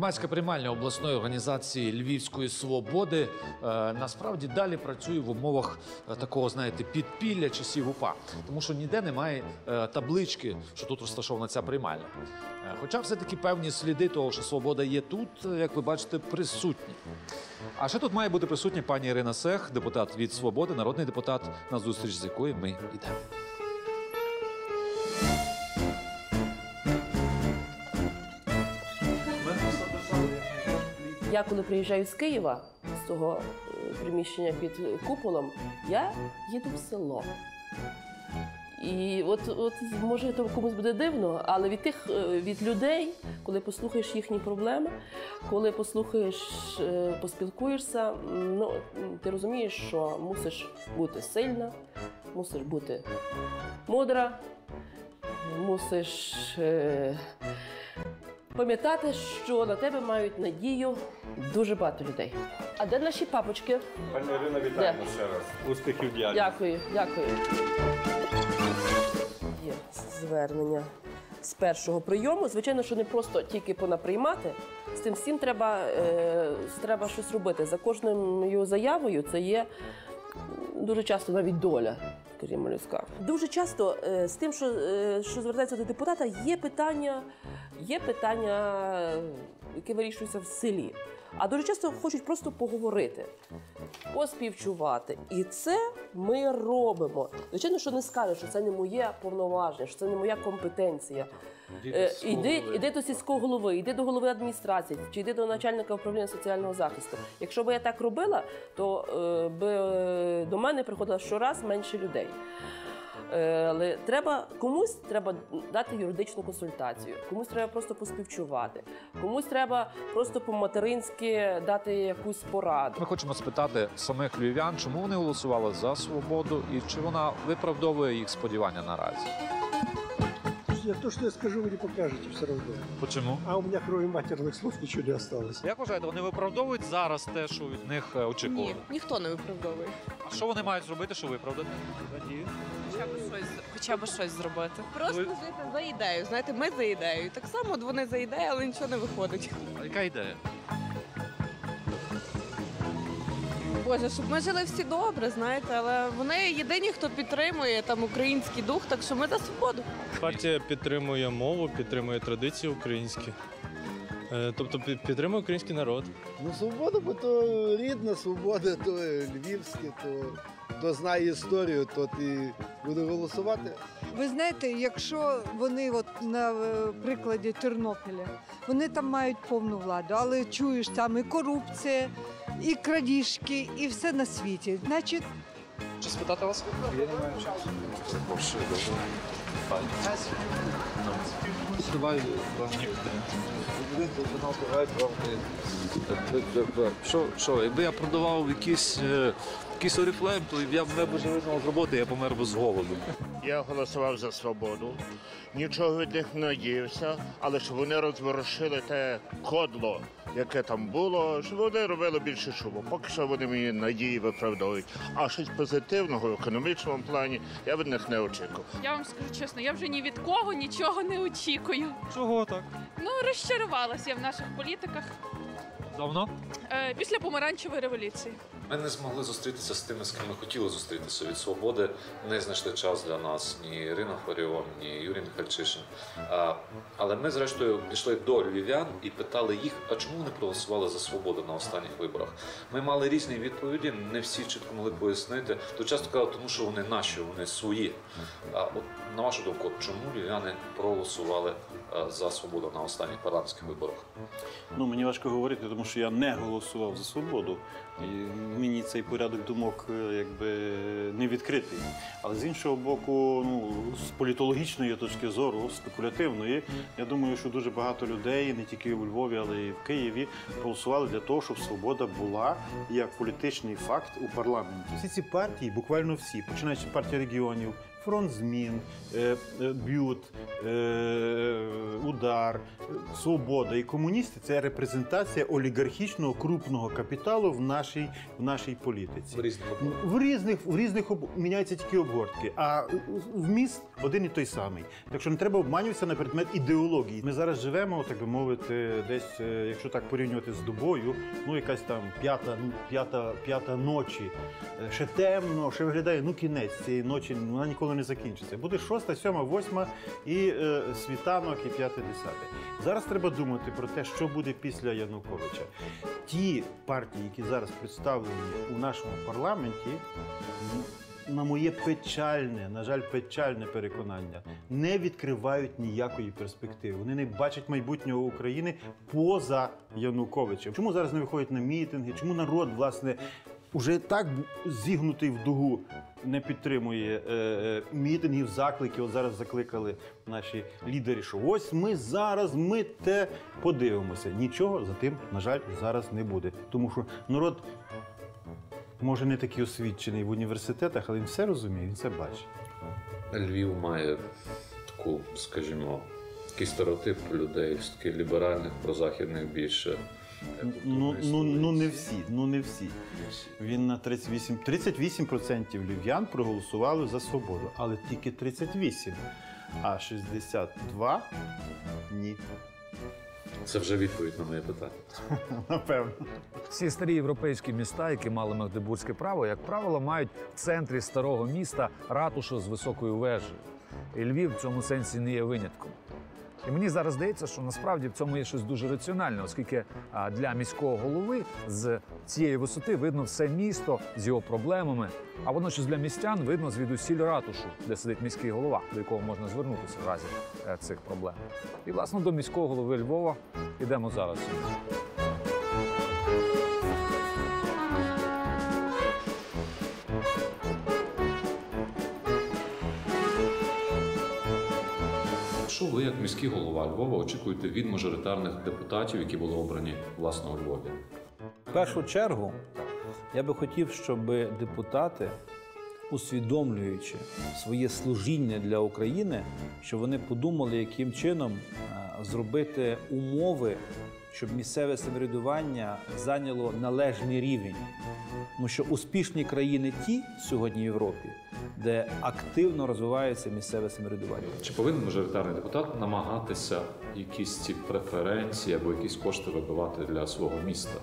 Громадська приймальня обласної організації Львівської свободи е, насправді далі працює в умовах е, такого, знаєте, підпілля часів УПА, тому що ніде немає е, таблички, що тут розташована ця приймальня. Хоча все-таки певні сліди того, що свобода є тут, як ви бачите, присутні. А ще тут має бути присутня пані Ірина Сех, депутат від свободи, народний депутат, на зустріч з якої ми йдемо. Я коли приїжджаю з Києва, з того е, приміщення під куполом, я їду в село. І от, от може то комусь буде дивно, але від тих е, від людей, коли послухаєш їхні проблеми, коли послухаєш, е, поспілкуєшся, ну ти розумієш, що мусиш бути сильна, мусиш бути мудра, мусиш пам'ятати, що на тебе мають надію дуже багато людей. А де наші папочки? Пані Ірина, вітаємо ще раз. Успіхів діяльності. Дякую, дякую. Є звернення з першого прийому. Звичайно, що не просто тільки понаприймати. З тим всім треба, е, треба щось робити. За кожною заявою це є дуже часто навіть доля. Скажімо, людська. Дуже часто е, з тим, що, е, що звертається до депутата, є питання, є питання, е, які вирішуються в селі. А дуже часто хочуть просто поговорити поспівчувати. І це ми робимо. Звичайно, що не скажеш, що це не моє повноваження, що це не моя компетенція. Е, Іди, іди до сільського голови, іди до голови адміністрації, чи йди до начальника управління соціального захисту. Якщо б я так робила, то е, би е, до мене приходило щораз менше людей. Е, Але треба комусь треба дати юридичну консультацію, комусь треба просто поспівчувати, комусь треба просто по-материнськи дати якусь пораду. Ми хочемо спитати самих львів'ян, чому вони голосували за свободу і чи вона виправдовує їх сподівання наразі. Я то, что я скажу, вы не покажете все равно. Чому? А у меня кроме матерных слов ничего не осталось. Як вважаєте, вони виправдовують зараз те, що від них е, очікували? Ні, ніхто не виправдовує. А що вони мають зробити, щоб виправдати? Хоча б щось, хоча б щось зробити. Просто жити за ідею. Знаєте, ми за ідею. Так само от вони за ідею, але нічого не виходить. А яка ідея? Боже, щоб ми жили всі добре, знаєте, але вони єдині, хто підтримує там український дух, так що ми за свободу. Партія підтримує мову, підтримує традиції українські. Е, Тобто пі- підтримує український народ. Ну, свобода, бо то рідна свобода, то львівське, то хто знає історію, то і буде голосувати. Ви знаєте, якщо вони, от на е, прикладі Тернополя, вони там мають повну владу, але чуєш там і корупція, і крадіжки, і все на світі. Значить, Чи спитати вас? Давай що, що, якби я продавав якийсь, е, якийсь оріфлейм, то я б не б з роботи, я помер би з голоду. Я голосував за свободу. Нічого від них не надіявся, але щоб вони розворушили те кодло, яке там було, щоб вони робили більше шуму. Поки що вони мені надії виправдовують. А щось позитивного в економічному плані я від них не очікував. Я вам скажу чесно, я вже ні від кого нічого не очікую. Чого так? Ну, розчарувалася я в наших політиках Давно? е, після помаранчевої революції. Ми не змогли зустрітися з тими, з ким ми хотіли зустрітися від свободи. Не знайшли час для нас ні Ірина Фаріон, ні Юрій Михальчишин. Але ми, зрештою, пішли до львів'ян і питали їх, а чому вони проголосували за свободу на останніх виборах. Ми мали різні відповіді, не всі чітко могли пояснити. То часто казали, тому що вони наші, вони свої. А от на вашу думку, чому львів'яни проголосували за свободу на останніх парламентських виборах? Ну, мені важко говорити, тому що я не голосував за свободу. І мені цей порядок думок е, якби не відкритий. Але з іншого боку, ну, з політологічної точки зору, спекулятивної, я думаю, що дуже багато людей, не тільки у Львові, але й в Києві, голосували для того, щоб свобода була як політичний факт у парламенті. Всі ці партії, буквально всі, починаючи з партії регіонів, Фронт змін, е, е, бют, е, удар, свобода і комуністи це репрезентація олігархічного крупного капіталу в нашій, в нашій політиці. В різному В різних в різних об... міняються тільки обгортки, а вміст один і той самий. Так що не треба обманюватися на предмет ідеології. Ми зараз живемо, так би мовити, десь, якщо так порівнювати з добою, ну якась там п'ята, ну, п'ята, п'ята ночі. Ще темно, ще виглядає ну кінець цієї ночі, вона ніколи не закінчиться. Буде шоста, сьома, восьма і е, світанок, і п'яте, десяте. Зараз треба думати про те, що буде після Януковича. Ті партії, які зараз представлені у нашому парламенті, на моє печальне, на жаль, печальне переконання, не відкривають ніякої перспективи. Вони не бачать майбутнього України поза Януковичем. Чому зараз не виходять на мітинги? Чому народ, власне, уже так зігнутий в дугу не підтримує е, е, мітингів, закликів? От зараз закликали наші лідери, що ось ми зараз, ми те подивимося. Нічого за тим, на жаль, зараз не буде. Тому що народ може не такий освічений в університетах, але він все розуміє, він все бачить. Львів має таку, скажімо, такий стереотип людей, таких ліберальних, прозахідних більше. Ну, ну, ну не всі, ну не всі. Він на 38, 38% львів'ян проголосували за свободу, але тільки 38, а 62 ні. Це вже відповідь на моє питання. Напевно. Всі старі європейські міста, які мали магдебурзьке право, як правило, мають в центрі старого міста ратушу з високою вежею. І Львів в цьому сенсі не є винятком. І мені зараз здається, що насправді в цьому є щось дуже раціональне, оскільки для міського голови з цієї висоти видно все місто з його проблемами. А водночас для містян видно звідусіль ратушу, де сидить міський голова, до якого можна звернутися в разі е, цих проблем. І власне до міського голови Львова йдемо зараз. Що ви, як міський голова Львова, очікуєте від мажоритарних депутатів, які були обрані власне у Львові? В першу чергу я би хотів, щоб депутати, усвідомлюючи своє служіння для України, щоб вони подумали, яким чином е, зробити умови, щоб місцеве самоврядування зайняло належний рівень. Тому що успішні країни ті сьогодні в Європі, де активно розвивається місцеве самоврядування. Чи повинен мажоритарний депутат намагатися якісь ці преференції або якісь кошти вибивати для свого міста?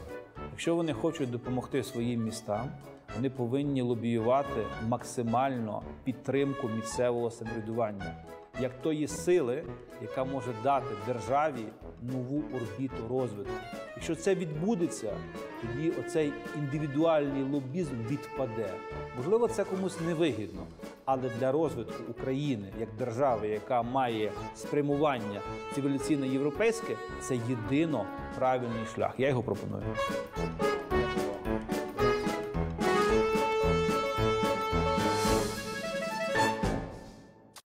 Якщо вони хочуть допомогти своїм містам, вони повинні лобіювати максимально підтримку місцевого самоврядування як тої сили, яка може дати державі нову орбіту розвитку. Якщо це відбудеться, тоді оцей індивідуальний лобізм відпаде. Можливо, це комусь невигідно, але для розвитку України як держави, яка має спрямування цивілізаційно європейське, це єдино правильний шлях. Я його пропоную.